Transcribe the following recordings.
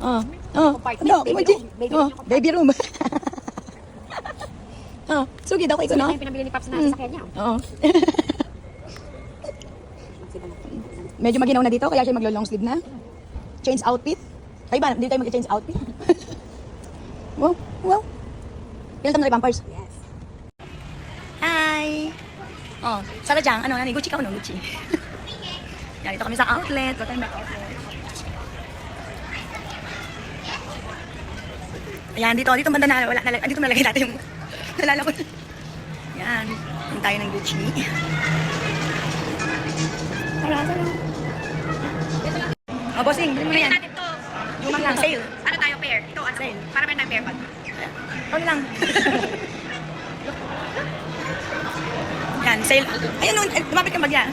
Oh, oh, ano, baby room, baby oh, room yung baby room. oh, sugi daw ko ito, Ito no? yung pinabili ni Paps na sasakyan niya. Oo. Medyo maginaw na dito, kaya siya maglo-long sleeve na. Change outfit. Ay ba, hindi tayo mag-change outfit. wow, wow. Ilan tayo na pampers? Yes. Hi! Oh, Sarah Jang, ano, nani, Gucci ka o no? Gucci. Yan, dito kami sa outlet. Ito tayo outlet. Ayan, dito, dito banda na, wala, nalag, dito nalagay natin yung, nalala ko. Yan, yung tayo ng Gucci. Tara, tara. Oh, bossing, bilhin mo na yan. natin to. Yung lang, sale. Ano tayo, pair? Ito, ano? Sale. Para meron tayong pair pag. Ano lang. Yan, sale. Ayun, no, eh, lumapit kang bagya.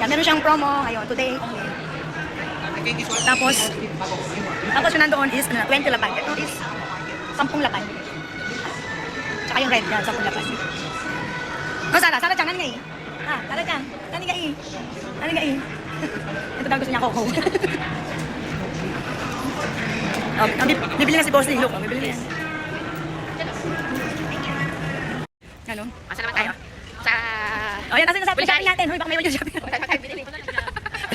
Yan, meron siyang promo ngayon, today only. Tapos, tapos yung nandoon is, ano, 20 lapan. Ito is 10 lapan. Tsaka yung red, yan, 10 lapan. Oh, Sara, Sara Chang, nani nga eh? Ah, Sara Chang, nani nga eh? Nani nga eh? Ito daw gusto niya coco. oh, bib- bibili na si Boss Lee, look, oh, bibili na yan. Ano? Asa naman tayo? Sa... Oh, yan, nasa nasa shopping natin. Hoy, baka may shopping. Wala binili.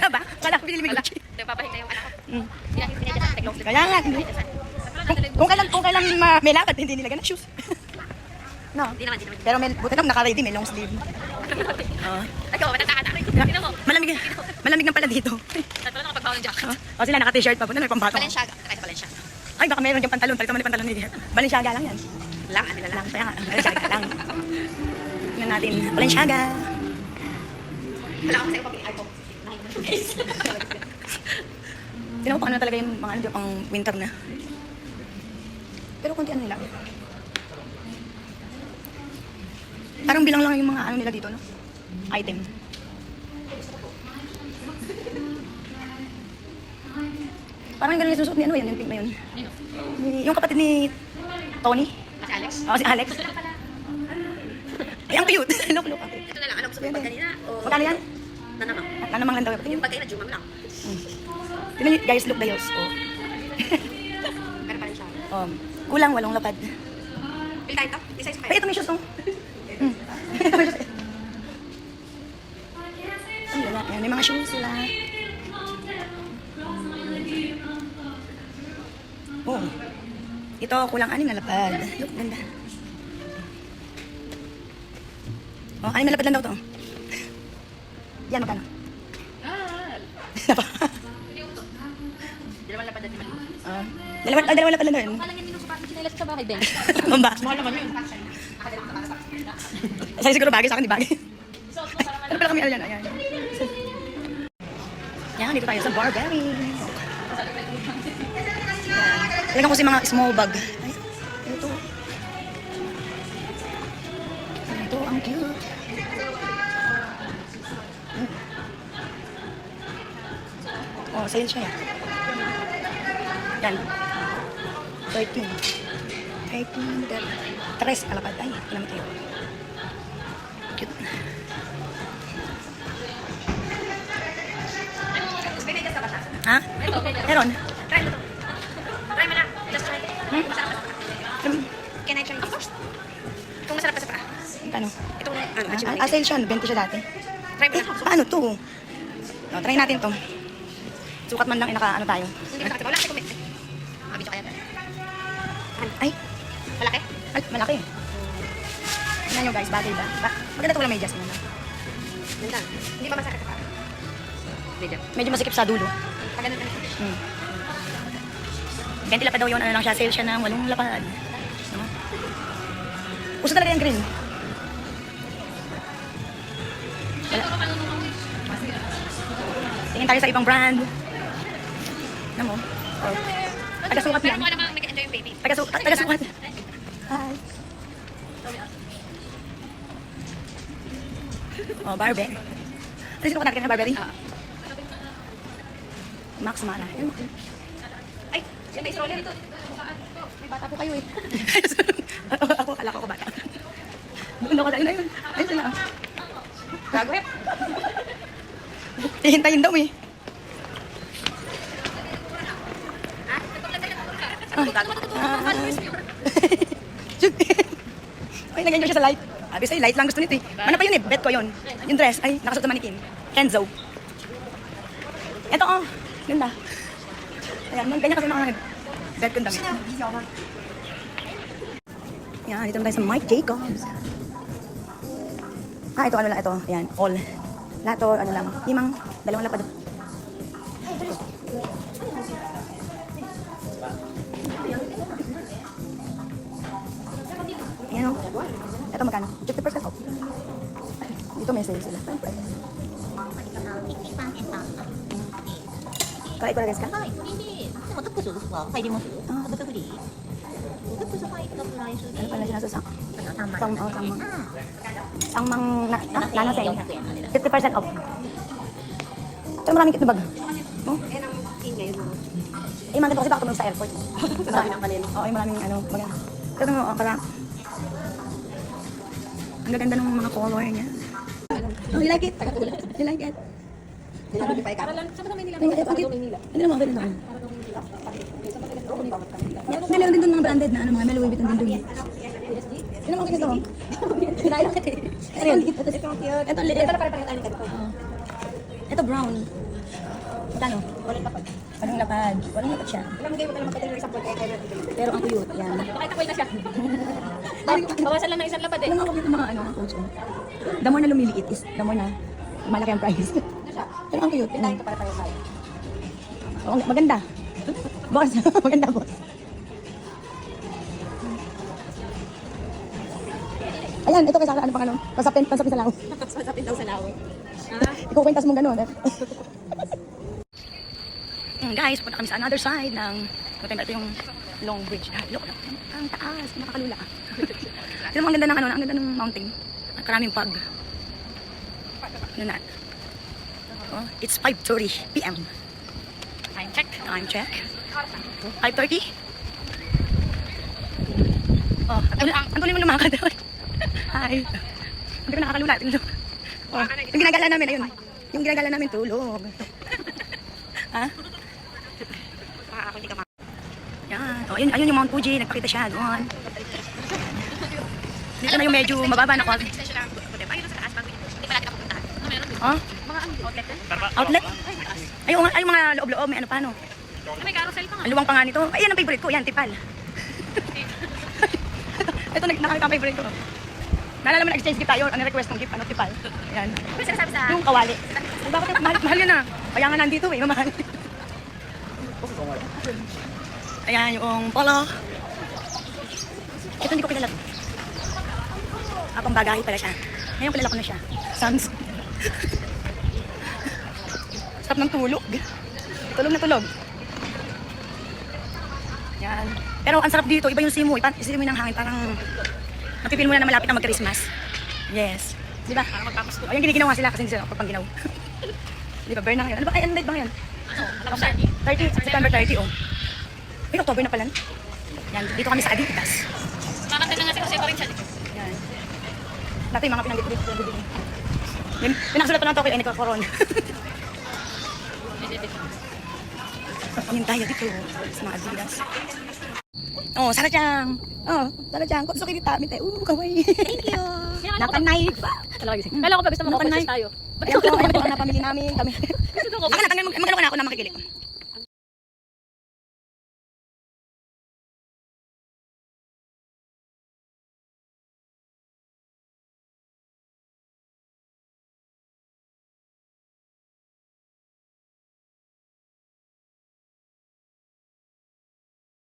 Ba? Wala, pinili mo Gucci. Ito, papahit na yung anak ko. Mm. Hindi natin pinadya sa teglong. Kaya nga, hindi. Kung, kung kailan, kung kailan ma- may lakad, hindi nilagyan ng shoes. no. Hindi naman, hindi naman. Pero may, buti lang naka-ready, may long sleeve. Oh. Ikaw, matanda ka na. Tingnan mo. Malamig, malamig na pala dito. At wala nakapagbawa ng jacket. Oh, sila naka-t-shirt pa. Buti na may pambato. Balenciaga. Tayo sa Balenciaga. Ay, baka meron diyang pantalon. Palito mo na yung pantalon ni Balenciaga lang yan. Lang, ano lang. Kaya nga. Balenciaga lang. Tingnan natin. Balenciaga. Wala ako sa'yo pag Tingnan ko kung ano talaga yung mga ano dyan, pang winter na. Pero konti ano nila. Parang bilang lang yung mga ano nila dito, no? Item. Parang ganun yung susuot ni ano yan, yung pink na yun. Yung kapatid ni Tony. Kasi Alex. Oh, si Alex. Ay, ang cute. look, look. Ito na lang. Ano gusto mo pag kanina? O... Magkano yan? Na naman. Ano namang lang daw. Yung pag kanina, Jumam lang. Tingnan guys, look the heels. Oh. Pero pa rin siya. Um, kulang, walong lapad. Pili tayo ito. Isa isa Ay, ito may shoes. Mm. Ito may shoes. Ang lala. Ayan, may mga shoes sila. Oh. Ito, kulang anim na lapad. Look, ganda. Oh, anim na lapad lang daw to. Yan, magkano? Dalawa lang pa dati mali. Ah, dalawa, ah, dalawa lapad lang doon. Parang yung minusupat ng chinelas sa bahay, Ben. Ba? Mahal naman yun. Sa'yo siguro bagay, sa akin di bagay. Ano pala kami ano yan? Ayan. Yan, dito tayo sa Barberry. Talagang ko si mga small bag. Ay, ito. Ito, ang cute. Oh, sale siya. Yan. 13. 13. that- Tres kalapad. Ay, alam mo tayo. Cute. Siya? Ha? Meron. Try mo to. Try mo na. Just try. Hmm? Masarap? Can I try this first? Kung masarap pa sa paa. Ano? Itong, ano, Ah, ah, sale siya. 20 siya dati. Try mo Eh, na. paano to? Oh, try natin to. Sukat man lang, eh, naka ano tayo. Hindi mo sakit. Wala kasi kumit. Mabidyo kaya. Ay, Malaki? ay, malaki. Tingnan nyo guys, bagay ba? ba? Maganda to wala medyas. Mo. Ganda. Hindi pa masakit sa paa. Medyo. Medyo masikip sa dulo. Pag ganun ka Hmm. 20 lapad daw yun. Ano lang siya, sale siya ng walong lapad. Ano? Uso talaga yung green. Wala. Tingin tayo sa ibang brand. Ano mo? Oh. Taga-sukat Pero yan. kung namang nag-enjoy yung baby. Taga-su- taga-sukat. Hi. Oh, Barbie. Ano sino ka natin na Barbie? Ah. Max Mara. Ay, yan may stroller ito. May bata po kayo eh. ako, akala ko ako bata. Doon ako dahil na yun. Ayun sila. Gago eh. Hihintayin daw eh. Ay, nag-enjoy siya sa light. Sabi sa'yo, light lang gusto nito eh. Ano pa yun eh, bet ko yun. Yung dress, ay, nakasuot sa manikin. Kenzo. Ito oh, ganda. Ayan, mga ganyan kasi mga bet ko damit. Yan, dito na tayo sa Mike Jacobs. Ah, ito ano lang, ito. Ayan, all. Lahat to, ano lang, limang, dalawang lapad. Ito magkano? 50% off. Dito may sale sila. Kaya ito guys ka? はい、これで、でもトップスは入りますよ。あトップスフリー。トップス入ったプライスで、 Ano pala siya nasa sang? 3万 Sang, oh, sang mang. う Sang mang, na, ah, nano ん。 sale. 400円なんで。 50% off. Pero maraming kit na bag. Oh? Eh, mga ganito kasi baka tumulong sa airport. Marami ng kanil. Oo, yung maraming ano, mga. Pero mo, oh, parang. ang gaganda ng mga color niya. Oh, you like it? You like it? Hindi, hindi naman ganun naman. Hindi meron din doon mga branded na ano, mga Louis Vuitton din doon. Hindi naman ganito. Kinain ko eh. Ito yun. Ito cute. Ito liit. Oo. Ito brown. Magkano? Walang lapad. Walang lapad. Walang lapad siya. Pero ang cute. Yan. Bakit ako'y na siya? Bawasan lang ng isang lapad eh. Alam mo kung mga ano, coach. The more na lumiliit is, the more na malaki ang price. Pero ang cute. Yan. Oo, maganda. Boss, maganda boss. Ayan, ito kay Sarah, ano pang ano? Pasapin, pasapin sa lao. Masapin daw sa lawa. Ikaw kwentas mo gano'n. Eh. Mm, guys, punta kami sa another side ng Buti ito yung long bridge. Ah, look, look, ang taas, nakakalula. Pero ang ganda ng ano, ang ganda ng mountain. Ang karaming pag. Ano na? Oh, it's 5.30 p.m. Time check. Time check. 5.30? Oh, ang, ang tuloy mo lumakad. Hi. Hindi ko nakakalula. Mo. Oh, yung ginagala namin, ayun. Yung ginagala namin, tulog. ha? Yan. Oh, ayun, ayun yung Mount Fuji. Nagpakita siya doon. Dito na yung medyo mababa na quality. Oh? Outlet? Ay, yung, ay, yung mga loob-loob, may ano pa, no? May carousel pa nga. Ang luwang pa nga nito. Ayan ang favorite ko. Yan, tipal. Ito, nag nakakita ang favorite ko. Naalala mo na-exchange gift tayo. Ang request ng gift, ano, tipal. Ayan. Ano sinasabi sa... Yung kawali. Bakit mahal, mahal yun ah. Kaya nga nandito eh, mamahal. Ayan yung polo. Ito hindi ko kilala. Ah, pambagahe pala siya. Ngayon kilala ko na siya. Sans. Sarap ng tulog. Tulog na tulog. Yan. Pero ang sarap dito, iba yung simoy. Pa- Simoy ng hangin, parang napipil mo na na malapit na mag-Christmas. Yes. Di ba? Para magpapasko. Ayun, giniginaw nga sila kasi hindi sila pagpanginaw. Di ba, burn na ngayon. Ano ba? Ay, ano ba ngayon? Ano? Alam sa 30, September 30, oh. Ay, October na pala. Yan, dito kami sa Adidas. Kakanta na nga si Jose Corin siya. Yan. Dati yung mga pinanggit dito. pinanggit dito. Yan, pinakasulat pa ng Tokyo, ay nagkakaroon. Kunin tayo dito sa mga Adidas. Oh, Sarah-chan. Oh, Sarah-chan. Kotsuki kita. Mite. Uh, kawaii. Thank you. Nakanay pa. Talaga gising. Kala ko ba gusto mo Nakanay. tayo? Ayan po, ayan po ang napamili namin. Kami. Ako na, tanggal, mag- magkano ka na ako na makikilig.